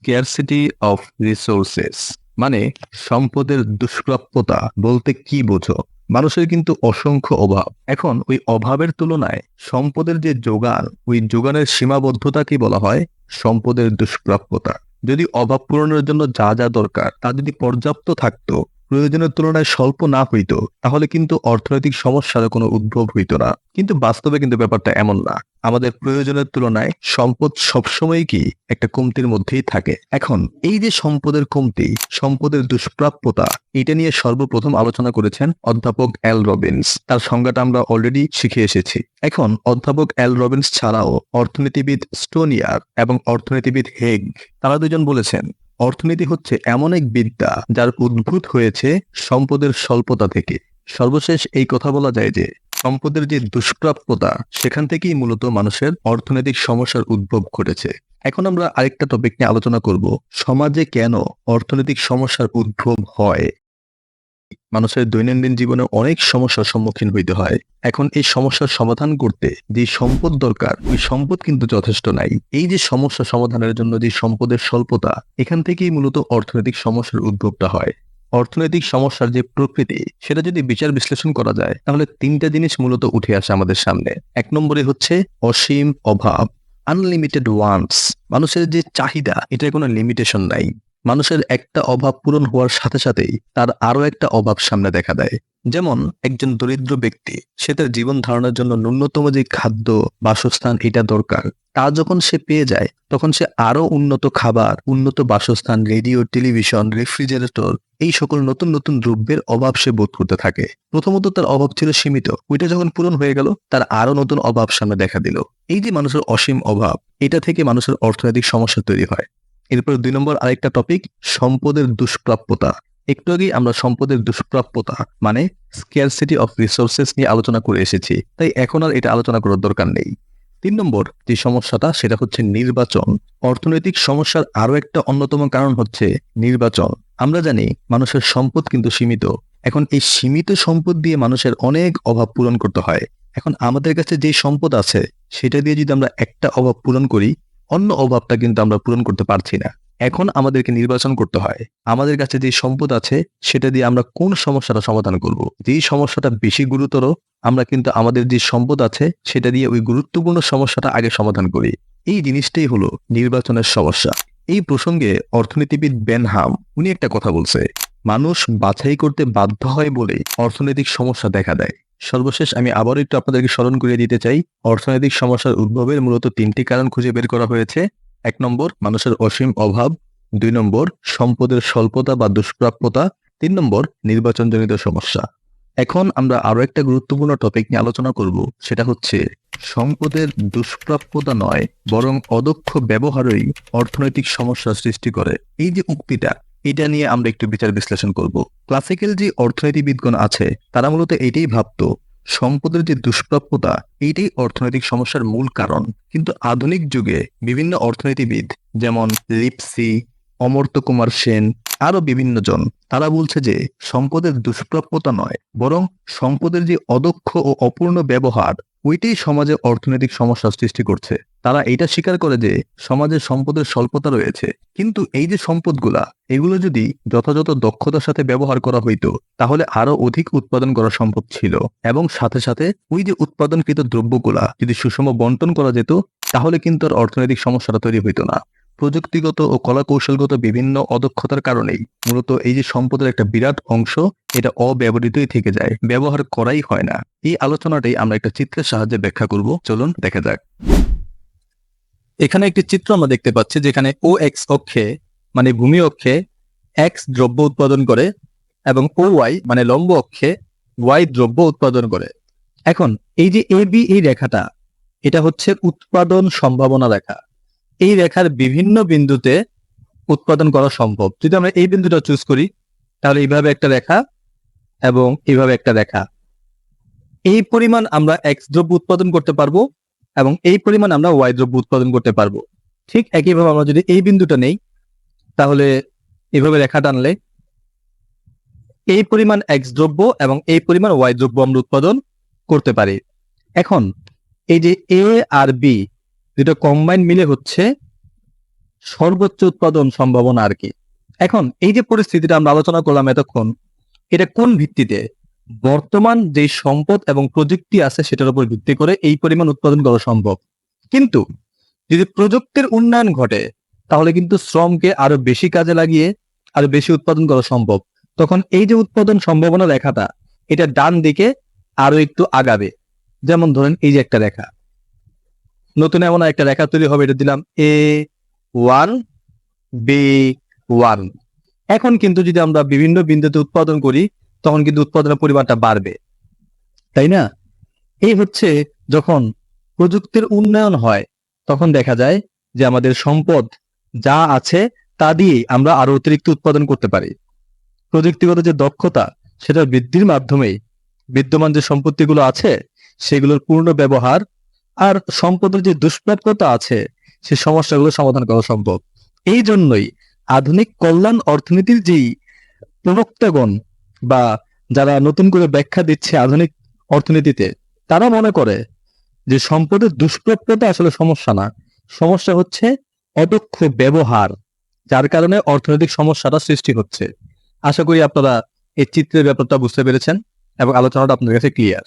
Scarcity of resources মানে সম্পদের দুষ্প্রাপ্যতা বলতে কি বোঝো? মানুষের কিন্তু অসংখ্য অভাব। এখন ওই অভাবের তুলনায় সম্পদের যে যোগান, ওই যোগানের সীমাবদ্ধতাকে বলা হয়? সম্পদের দুষ্প্রাপ্যতা। যদি অভাব পূরণের জন্য যা যা দরকার, তা যদি পর্যাপ্ত থাকতো প্রয়োজনের তুলনায় স্বল্প না হইতো, তাহলে কিন্তু অর্থনৈতিক সমস্যার কোনো উদ্ভব হইত না। কিন্তু বাস্তবে কিন্তু ব্যাপারটা এমন না। আমাদের প্রয়োজনের তুলনায় সম্পদ সবসময় কি একটা কমতির মধ্যেই থাকে। এখন, এই যে সম্পদের কমতি, সম্পদের দুষ্প্রাপ্যতা, এটা নিয়ে সর্বপ্রথম আলোচনা করেছেন অধ্যাপক এল রবিন্স। তার সংজ্ঞাটা আমরা অলরেডি শিখে এসেছি। এখন, অধ্যাপক এল রবিন্স ছাড়াও অর্থনীতিবিদ স্টোনিয়ার এবং অর্থনীতিবিদ হেগ, তারা দুজন বলেছেন অর্থনীতি হচ্ছে এমন এক বিদ্যা যার উদ্ভূত হয়েছে সম্পদের স্বল্পতা থেকে। সর্বশেষ এই কথা বলা যায় যে, সম্পদের যে দুষ্প্রাপ্যতা, সেখান থেকেই মূলত মানুষের অর্থনৈতিক সমস্যার উদ্ভব ঘটেছে। এখন আমরা আরেকটা টপিক নিয়ে আলোচনা করব, সমাজে কেন অর্থনৈতিক সমস্যার উদ্ভব হয়? মানুষের দৈনন্দিন জীবনে অনেক সমস্যার সম্মুখীন হইতে হয়। এখন এই সমস্যার সমাধান করতে যে সম্পদ দরকার, ওই সম্পদ কিন্তু যথেষ্ট নাই। এই যে সমস্যা সমাধানের জন্য যে সম্পদের স্বল্পতা, এখান থেকেই মূলত অর্থনৈতিক সমস্যার উদ্ভবটা হয়। অর্থনৈতিক সমস্যার যে প্রকৃতি, সেটা যদি বিচার বিশ্লেষণ করা যায়, তাহলে তিনটা জিনিস মূলত উঠে আসে আমাদের সামনে। এক নম্বরে হচ্ছে অসীম অভাব আনলিমিটেড ওয়ান্টস মানুষের যে চাহিদা, এটার কোনো লিমিটেশন নাই। মানুষের একটা অভাব পূরণ হওয়ার সাথে সাথেই তার আরও একটা অভাব সামনে দেখা দেয়। যেমন, একজন দরিদ্র ব্যক্তি, সে তার জীবন ধারণের জন্য ন্যূনতম যে খাদ্য, বাসস্থান এটা দরকার, তা যখন সে পেয়ে যায়, তখন সে আরও উন্নত খাবার, উন্নত বাসস্থান, রেডিও, টেলিভিশন, রেফ্রিজারেটর, এই সকল নতুন নতুন দ্রব্যের অভাব সে বোধ করতে থাকে। প্রথমত তার অভাব ছিল সীমিত, ওইটা যখন পূরণ হয়ে গেল, তার আরও নতুন অভাব সামনে দেখা দিল। এই যে মানুষের অসীম অভাব, এটা থেকে মানুষের অর্থনৈতিক সমস্যা তৈরি হয়। এরপর দুই নম্বর আরেকটা টপিক সম্পদের দুষ্প্রাপ্যতা। একটু আগেই আমরা সম্পদের দুষ্প্রাপ্যতা মানে স্কেয়ারসিটি অফ রিসোর্সেস নিয়ে আলোচনা করে এসেছি, তাই এখন আর এটা আলোচনা করার দরকার নেই। তিন নম্বর যে সমস্যাটা, সেটা হচ্ছে নির্বাচন। অর্থনৈতিক সমস্যার আরও একটা অন্যতম কারণ হচ্ছে নির্বাচন। আমরা জানি মানুষের সম্পদ কিন্তু সীমিত। এখন এই সীমিত সম্পদ দিয়ে মানুষের অনেক অভাব পূরণ করতে হয়। এখন আমাদের কাছে যে সম্পদ আছে, সেটা দিয়ে যদি আমরা একটা অভাব পূরণ করি অন্য অভাবটা কিন্তু আমরা পূরণ করতে পারছি না। এখন আমাদেরকে নির্বাচন করতে হয়। আমাদের কাছে যে সম্পদ আছে, সেটা দিয়ে আমরা কোন সমস্যাটা সমাধান করব? যেই সমস্যাটা বেশি গুরুতর, আমরা কিন্তু আমাদের যে সম্পদ আছে, সেটা দিয়ে ওই গুরুত্বপূর্ণ সমস্যাটা আগে সমাধান করি। এই জিনিসটাই হলো নির্বাচনের সমস্যা। এই প্রসঙ্গে অর্থনীতিবিদ বেনহাম উনি একটা কথা বলছে। মানুষ বাছাই করতে বাধ্য হয় বলে অর্থনৈতিক সমস্যা দেখা দেয়। সর্বশেষ আমি আবার একটু আপনাদেরকে স্মরণ করিয়ে দিতে চাই, অর্থনৈতিক সমস্যার উদ্ভবের মূলত তিনটি কারণ খুঁজে বের করা হয়েছে। এক নম্বর, মানুষের অসীম অভাব। দুই নম্বর, সম্পদের স্বল্পতা বা দুষ্প্রাপ্যতা। তিন নম্বর, নির্বাচনজনিত সমস্যা। এখন আমরা আরও একটা গুরুত্বপূর্ণ টপিক নিয়ে আলোচনা করব, সেটা হচ্ছে সম্পদের দুষ্প্রাপ্যতা নয়, বরং অদক্ষ ব্যবহারই অর্থনৈতিক সমস্যা সৃষ্টি করে। এই যে উক্তিটা এটা নিয়ে আমরা একটু বিচার বিশ্লেষণ করব। ক্লাসিক্যাল যে অর্থনীতিবিদগণ আছে, তারা মূলত এটাই ভাবতো, সম্পদের যে দুষ্প্রাপ্যতা এইটাই অর্থনৈতিক সমস্যার মূল কারণ। কিন্তু আধুনিক যুগে বিভিন্ন অর্থনীতিবিদ, যেমন লিপসি, অমর্ত্য কুমার সেন আরও বিভিন্ন জন তারা বলছে যে সম্পদের দুষ্প্রাপ্যতা নয়, বরং সম্পদের যে অদক্ষ ও অপূর্ণ ব্যবহার, ওইটাই সমাজে অর্থনৈতিক সমস্যা সৃষ্টি করছে। তারা এটা স্বীকার করে যে সমাজে সম্পদের স্বল্পতা রয়েছে। কিন্তু এই যে সম্পদগুলা, এগুলো যদি যথাযথ দক্ষতার সাথে ব্যবহার করা হইতো, তাহলে আরও অধিক উৎপাদন করা সম্ভব ছিল। এবং সাথে সাথে ওই যে উৎপাদনকৃত দ্রব্যগুলা যদি সুষম বন্টন করা যেত, তাহলে কিন্তু আর অর্থনৈতিক সমস্যাটা তৈরি হইতো না। প্রযুক্তিগত ও কলা কৌশলগত বিভিন্ন অদক্ষতার কারণেই মূলত এই যে সম্পদের একটা বিরাট অংশ, এটা অব্যবহৃতই থেকে যায়, ব্যবহার করাই হয় না। এই আলোচনাটাই আমরা একটা চিত্রের সাহায্যে ব্যাখ্যা করব, চলুন দেখা যাক। এখানে একটি চিত্র আমরা দেখতে পাচ্ছি যেখানে ও এক্স অক্ষে মানে ভূমি অক্ষে এক্স দ্রব্য উৎপাদন করে এবং ও ওয়াই মানে লম্ব অক্ষে ওয়াই দ্রব্য উৎপাদন করে। এখন, এই যে এ বি এই রেখাটা, এটা হচ্ছে উৎপাদন সম্ভাবনা রেখা। এই রেখার বিভিন্ন বিন্দুতে উৎপাদন করা সম্ভব। যদি আমরা এই বিন্দুটা চুজ করি, তাহলে এইভাবে একটা রেখা এবং এইভাবে একটা রেখা। এই পরিমাণ আমরা এক্স দ্রব্য উৎপাদন করতে পারব এবং এই পরিমাণ আমরা ওয়াই দ্রব্য উৎপাদন করতে পারব। ঠিক একইভাবে আমরা যদি এই বিন্দুটা নেই, তাহলে এভাবে রেখা টানলে এই পরিমাণ এক্স দ্রব্য এবং এই পরিমাণ ওয়াই দ্রব্য আমরা উৎপাদন করতে পারি। এখন এই যে এ আর বি দুটো কম্বাইন মিলে হচ্ছে সর্বোচ্চ উৎপাদন সম্ভাবনা আর কি। এখন এই যে পরিস্থিতিটা আমরা আলোচনা করলাম এতক্ষণ, এটা কোন ভিত্তিতে? বর্তমান যে সম্পদ এবং প্রযুক্তি আছে সেটার উপর ভিত্তি করে এই পরিমাণ উৎপাদন করা সম্ভব। কিন্তু যদি প্রযুক্তির উন্নয়ন ঘটে, তাহলে কিন্তু শ্রমকে আরও বেশি কাজে লাগিয়ে আরও বেশি উৎপাদন করা সম্ভব। তখন এই যে উৎপাদন সম্ভাবনা রেখাটা, এটা ডান দিকে আরও একটু আগাবে। যেমন ধরেন এই যে একটা রেখা। নতুন এমন একটা রেখা তৈরি হবে, এটা দিলাম এ ওয়ান বি ওয়ান। এখন কিন্তু যদি আমরা বিভিন্ন বিন্দুতে উৎপাদন করি তখন কিন্তু উৎপাদনের পরিমাণটা বাড়বে। তাই না? এই হচ্ছে যখন প্রযুক্তির উন্নয়ন হয়, তখন দেখা যায় যে আমাদের সম্পদ যা আছে তা দিয়ে আমরা আরও অতিরিক্ত উৎপাদন করতে পারি। প্রযুক্তিগত যে দক্ষতা, সেটা বৃদ্ধির মাধ্যমে বিদ্যমান যে সম্পত্তিগুলো আছে, সেগুলোর পূর্ণ ব্যবহার আর সম্পদের যে দুষ্প্রাপ্যতা আছে, সে সমস্যাগুলো সমাধান করা সম্ভব। এই জন্যই আধুনিক কল্যাণ অর্থনীতির যেই প্রবক্তাগণ বা যারা নতুন করে ব্যাখ্যা দিচ্ছে আধুনিক অর্থনীতিতে, তারা মনে করে যে সম্পদের দুষ্প্রাপ্যতা আসলে সমস্যা না। সমস্যা হচ্ছে অদক্ষ ব্যবহার, যার কারণে অর্থনৈতিক সমস্যাটা সৃষ্টি হচ্ছে। আশা করি আপনারা এই চিত্রের ব্যাপারটা বুঝতে পেরেছেন এবং আলোচনাটা আপনাদের কাছে ক্লিয়ার